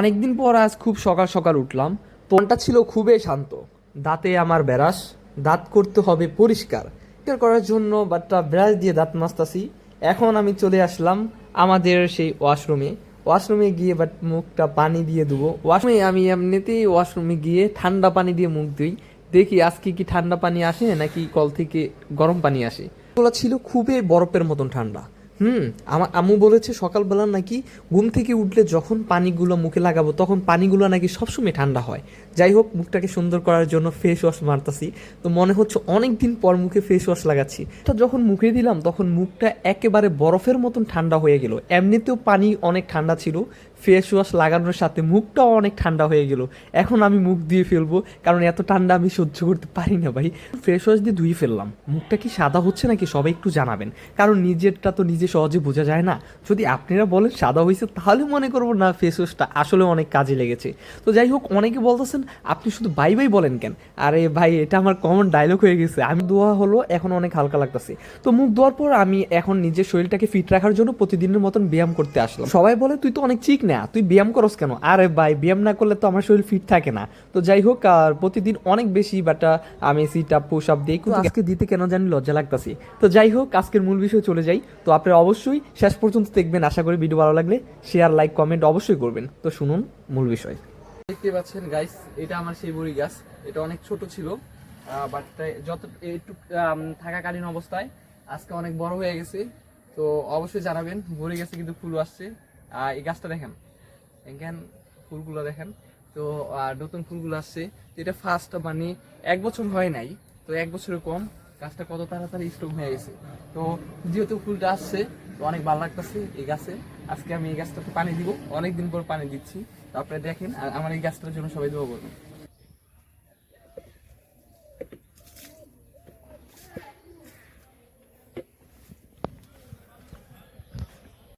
অনেকদিন পর আজ খুব সকাল সকাল উঠলাম। তোনটা ছিল খুবই শান্ত। দাঁতে আমার ব্রাশ, দাঁত করতে হবে পরিষ্কার। পরিষ্কার করার জন্য বাটটা ব্রাশ দিয়ে দাঁত মাজতাছি। এখন আমি চলে আসলাম আমাদের সেই ওয়াশরুমে। ওয়াশরুমে গিয়ে বাট মুখটা পানি দিয়ে দেবো ওয়াশরুমে আমি এমনিতেই ওয়াশরুমে গিয়ে ঠান্ডা পানি দিয়ে মুখ দিই দেখি আজকে কি ঠান্ডা পানি আসে নাকি কল থেকে গরম পানি আসে। ছিল খুবই বরফের মতন ঠান্ডা। হুম আমার আম্মু বলেছে সকালবেলা নাকি ঘুম থেকে উঠলে যখন পানিগুলো মুখে লাগাবো তখন পানিগুলো নাকি সবসময় ঠান্ডা হয়। যাই হোক, মুখটাকে সুন্দর করার জন্য ফেস ওয়াশ মারতাছি। তো মনে হচ্ছে অনেক দিন পর মুখে ফেস ওয়াশ লাগাচ্ছি। তো যখন মুখে দিলাম তখন মুখটা একেবারে বরফের মতন ঠান্ডা হয়ে গেল। এমনিতেও পানি অনেক ঠান্ডা ছিল ফেস ওয়াশ লাগানোর সাথে মুখটাও অনেক ঠান্ডা হয়ে গেল। এখন আমি মুখ দিয়ে ফেলব, কারণ এত ঠান্ডা আমি সহ্য করতে পারি না ভাই। ফেস ওয়াশ দিয়ে ধুয়ে ফেললাম। মুখটা কি সাদা হচ্ছে নাকি সবাই একটু জানাবেন। কারণ নিজেরটা তো নিজে সহজে বোঝা যায় না। যদি আপনারা বলেন সাদা হয়েছে, তাহলে মনে করব না ফেস ওয়াশটা আসলে অনেক কাজে লেগেছে। তো যাই হোক, অনেকে বলতেছেন, আপনি শুধু বাই বাই বলেন কেন? আরে ভাই, এটা আমার কমন ডায়লগ হয়ে গেছে। আমি দোয়া হলো, এখন অনেক হালকা লাগতেছে। তো মুখ ধোয়ার পর আমি এখন নিজের শরীরটাকে ফিট রাখার জন্য প্রতিদিনের মতন ব্যায়াম করতে আসলাম। সবাই বলে, তুই তো অনেক চিক না তুই ব্যায়াম করস কেন? আরে ভাই ব্যায়াম না করলে তো আমার শরীর ফিট থাকে না। তো যাই হোক আর প্রতিদিন অনেক বেশি বাট আমি সিট আপ পুশ আপ দিই। কিন্তু আজকে দিতে কেন জানি লজ্জা লাগতেছে। তো যাই হোক আজকের মূল বিষয়ে চলে যাই। তো আপনারা অবশ্যই শেষ পর্যন্ত দেখবেন। আশা করি ভিডিও ভালো লাগলে শেয়ার লাইক কমেন্ট অবশ্যই করবেন। তো শুনুন মূল বিষয়। দেখতে পাচ্ছেন গাইস এটা আমার সেই বড়ি গাছ। এটা অনেক ছোট ছিল বাট যত একটু থাকাকালীন অবস্থায় আজকে অনেক বড় হয়ে গেছে। তো অবশ্যই জানাবেন ভরে গেছে কিন্তু ফুল আসছে। এই গাছটা দেখেন। এখান ফুলগুলো দেখেন। তো নতুন ফুলগুলো আসছে। তো এটা ফার্স্ট মানে এক বছর হয় নাই। তো এক বছরের কম। গাছটা কত তাড়াতাড়ি স্ট্রং হয়ে গেছে। তো, যেহেতু ফুলটা আসছে, তো অনেক ভালো লাগতেছে এই গাছে। আজকে আমি এই গাছটাতে পানি দিব। অনেক দিন পর পানি দিচ্ছি। তো আপনারা দেখেন আর আমার এই গাছটার জন্য সবাই দেবো করবেন।